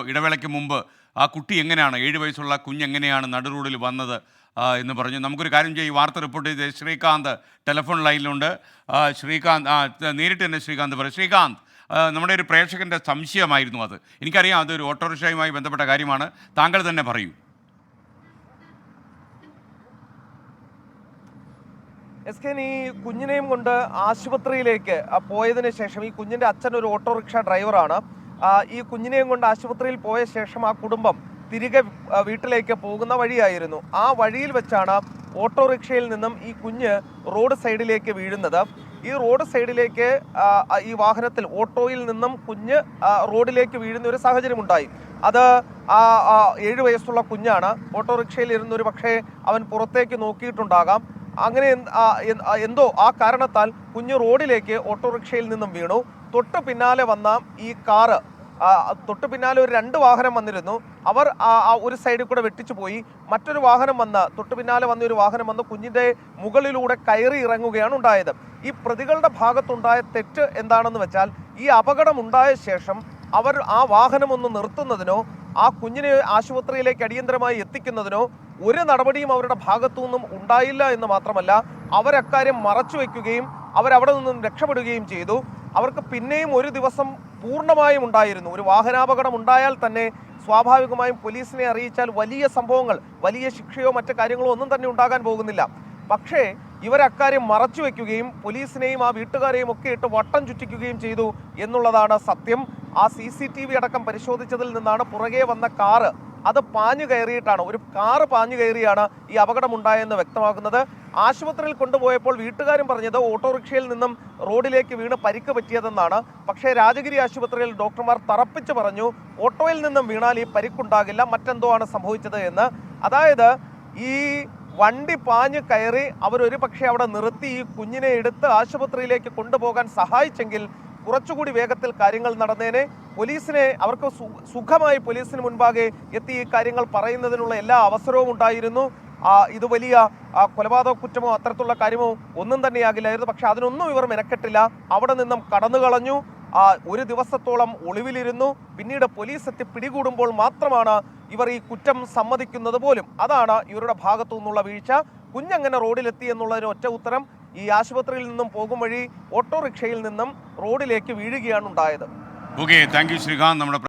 ഇടവേളയ്ക്ക് മുമ്പ് ആ കുട്ടി എങ്ങനെയാണ് ഏഴ് വയസ്സുള്ള കുഞ്ഞ് എങ്ങനെയാണ് നടു റോഡിൽ വന്നത് എന്ന് പറഞ്ഞു. നമുക്കൊരു കാര്യം ചെയ്യും ഈ വാർത്ത റിപ്പോർട്ട് ചെയ്ത് ശ്രീകാന്ത് ടെലിഫോൺ ലൈനിലുണ്ട്. ശ്രീകാന്ത് നേരിട്ട് തന്നെ ശ്രീകാന്ത് പറയും ശ്രീകാന്ത് നമ്മുടെ ഒരു പ്രേക്ഷകന്റെ സംശയമായിരുന്നു അത്. എനിക്കറിയാം അതൊരു ഓട്ടോറിക്ഷയുമായി ബന്ധപ്പെട്ട കാര്യമാണ്. താങ്കൾ തന്നെ പറയൂ. എസ് കെ ഈ കുഞ്ഞിനെയും കൊണ്ട് ആശുപത്രിയിലേക്ക് പോയതിനു ശേഷം ഈ കുഞ്ഞിന്റെ അച്ഛൻ ഒരു ഓട്ടോറിക്ഷ ഡ്രൈവറാണ്. ഈ കുഞ്ഞിനെയും കൊണ്ട് ആശുപത്രിയിൽ പോയ ശേഷം ആ കുടുംബം തിരികെ വീട്ടിലേക്ക് പോകുന്ന വഴിയായിരുന്നു. ആ വഴിയിൽ വെച്ചാണ് ഓട്ടോറിക്ഷയിൽ നിന്നും ഈ കുഞ്ഞ് റോഡ് സൈഡിലേക്ക് വീഴുന്നത്. ഈ റോഡ് സൈഡിലേക്ക് ഈ വാഹനത്തിൽ ഓട്ടോയിൽ നിന്നും കുഞ്ഞ് റോഡിലേക്ക് വീഴുന്ന ഒരു സാഹചര്യം ഉണ്ടായി അത് ആ ഏഴു വയസ്സുള്ള കുഞ്ഞാണ്. ഓട്ടോറിക്ഷയിൽ ഇരുന്നൊരു പക്ഷേ അവൻ പുറത്തേക്ക് നോക്കിയിട്ടുണ്ടാകാം. അങ്ങനെ എന്തോ ആ കാരണത്താൽ കുഞ്ഞ് റോഡിലേക്ക് ഓട്ടോറിക്ഷയിൽ നിന്നും വീണു. തൊട്ട് പിന്നാലെ വന്ന ഈ കാറ് തൊട്ട് പിന്നാലെ ഒരു രണ്ട് വാഹനം വന്നിരുന്നു. അവർ ആ ഒരു സൈഡിൽ കൂടെ വെട്ടിച്ചു പോയി. മറ്റൊരു വാഹനം വന്ന് തൊട്ട് പിന്നാലെ വന്ന ഒരു വാഹനം വന്ന് കുഞ്ഞിന്റെ മുകളിലൂടെ കയറി ഇറങ്ങുകയാണ് ഉണ്ടായത്. ഈ പ്രതികളുടെ ഭാഗത്തുണ്ടായ തെറ്റ് എന്താണെന്ന് വെച്ചാൽ ഈ അപകടം ഉണ്ടായ ശേഷം അവർ ആ വാഹനം ഒന്ന് നിർത്തുന്നതിനോ ആ കുഞ്ഞിനെ ആശുപത്രിയിലേക്ക് അടിയന്തരമായി എത്തിക്കുന്നതിനോ ഒരു നടപടിയും അവരുടെ ഭാഗത്തു നിന്നും ഉണ്ടായില്ല എന്ന് മാത്രമല്ല അവരക്കാര്യം മറച്ചു വയ്ക്കുകയും അവരവിടെ നിന്നും രക്ഷപ്പെടുകയും ചെയ്തു. അവർക്ക് പിന്നെയും ഒരു ദിവസം പൂർണമായും ഉണ്ടായിരുന്നു. ഒരു വാഹനാപകടം ഉണ്ടായാൽ തന്നെ സ്വാഭാവികമായും പോലീസിനെ അറിയിച്ചാൽ വലിയ സംഭവങ്ങൾ വലിയ ശിക്ഷയോ മറ്റു കാര്യങ്ങളോ ഒന്നും തന്നെ ഉണ്ടാകാൻ പോകുന്നില്ല. പക്ഷേ ഇവർ ഇവരക്കാര്യം മറച്ചു വെക്കുകയും പോലീസിനെയും ആ വീട്ടുകാരെയും ഒക്കെ ഇട്ട് വട്ടം ചുറ്റിക്കുകയും ചെയ്തു എന്നുള്ളതാണ് സത്യം. ആ സി സി ടി വി അടക്കം പരിശോധിച്ചതിൽ നിന്നാണ് പുറകെ വന്ന കാറ് അത് പാഞ്ഞു കയറിയിട്ടാണ് ഒരു കാറ് പാഞ്ഞു കയറിയാണ് ഈ അപകടം ഉണ്ടായെന്ന് വ്യക്തമാക്കുന്നത്. ആശുപത്രിയിൽ കൊണ്ടുപോയപ്പോൾ വീട്ടുകാരും പറഞ്ഞത് ഓട്ടോറിക്ഷയിൽ നിന്നും റോഡിലേക്ക് വീണ് പരിക്ക് പറ്റിയതെന്നാണ്. പക്ഷേ രാജഗിരി ആശുപത്രിയിൽ ഡോക്ടർമാർ തറപ്പിച്ച് പറഞ്ഞു ഓട്ടോയിൽ നിന്നും വീണാൽ ഈ പരിക്കുണ്ടാകില്ല മറ്റെന്തോ ആണ് സംഭവിച്ചത് എന്ന്. അതായത് ഈ വണ്ടി പാഞ്ഞു കയറി അവരൊരു പക്ഷേ അവിടെ നിർത്തി ഈ കുഞ്ഞിനെ എടുത്ത് ആശുപത്രിയിലേക്ക് കൊണ്ടുപോകാൻ സഹായിച്ചെങ്കിൽ കുറച്ചുകൂടി വേഗത്തിൽ കാര്യങ്ങൾ നടന്നേനെ. പോലീസിനെ അവർക്ക് സുഖമായി പോലീസിന് മുൻപാകെ എത്തി ഈ കാര്യങ്ങൾ പറയുന്നതിനുള്ള എല്ലാ അവസരവും ഉണ്ടായിരുന്നു. ഇത് വലിയ കൊലപാതക കുറ്റമോ അത്തരത്തിലുള്ള കാര്യമോ ഒന്നും തന്നെയാകില്ലായിരുന്നു. പക്ഷെ അതിനൊന്നും ഇവർ മെനക്കെട്ടില്ല. അവിടെ നിന്നും കടന്നു കളഞ്ഞു. ഒരു ദിവസത്തോളം ഒളിവിലിരുന്നു. പിന്നീട് പോലീസ് എത്തി പിടികൂടുമ്പോൾ മാത്രമാണ് ഇവർ ഈ കുറ്റം സമ്മതിക്കുന്നത് പോലും. അതാണ് ഇവരുടെ ഭാഗത്തു നിന്നുള്ള വീഴ്ച. കുഞ്ഞങ്ങനെ റോഡിലെത്തി എന്നുള്ളതിന് ഒറ്റ ഉത്തരം ഈ ആശുപത്രിയിൽ നിന്നും പോകും വഴി ഓട്ടോറിക്ഷയിൽ നിന്നും റോഡിലേക്ക് വീഴുകയാണ് ഉണ്ടായത്. ഓക്കെ താങ്ക് യു ശ്രീകാന്ത് നമ്മുടെ